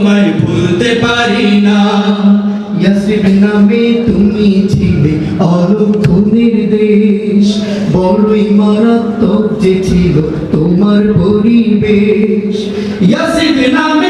তোমায় ভুলতে পারি না। ইয়াসির নামে তুমি ছিলে অলৌক নির্দেশ বড়ই মারাত্মক যে ছিল তোমার পরিবেশ। ইয়াসির নামে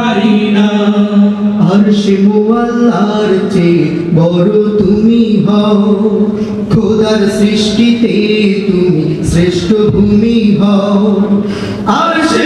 আর আল্লাহর চেয়ে বড় তুমি হও। খোদার সৃষ্টিতে তুমি শ্রেষ্ঠ ভূমি হও। আর সে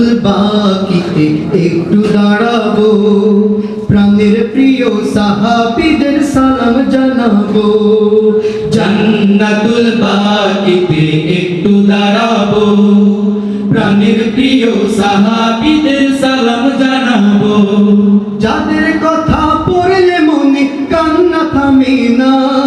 বাকিতে একটু দাঁড়াবো। প্রাণের প্রিয় সাহাবিদের সালাম জানাব। জান্নাতুল বাকিতে একটু দাঁড়াবো। প্রাণের প্রিয় সাহাবিদের সালাম জানাব। যাদের কথা পড়লে মনে কান্না থামে না।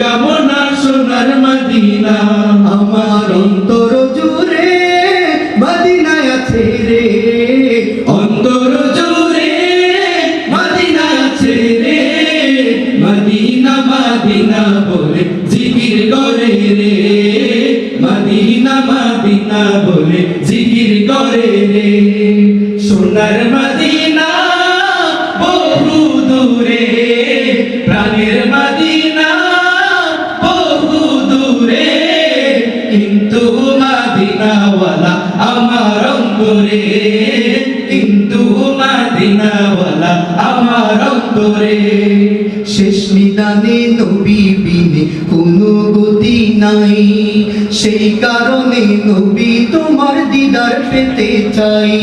কামনা সোনার মদিনা। আমার অন্তর জুড়ে মদিনায় আছে রে। অন্তর জুড়ে মদিনায় আছে রে। মদিনা মদিনা বলে জিকির করে রে। মদিনা মদিনা বলে জিকির করে রে। সোনার মদিনা বহু কিন্তু মদিনাওয়ালা আমার অন্তরে। কিন্তু মদিনাওয়ালা আমার অন্তরে। শেষ নিদানে নবী বিনে কোনো গতি নাই। সেই কারণে নবী তোমার দিদার পেতে চাই।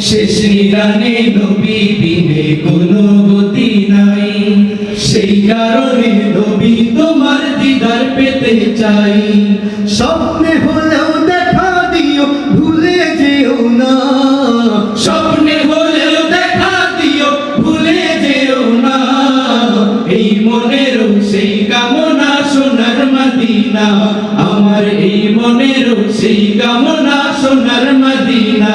শেষ নিদানে নবী বিনে কোনো গতি নাই। সেই কারণে চাই স্বপ্নে হলেও দেখা দিও, ভুলে যেও না। স্বপ্নে হলেও দেখা দিও, ভুলে যেও না। এই মনের সেই কামনা সোনার মদিনা। আমার এই মনের সেই কামনা সোনার মদিনা।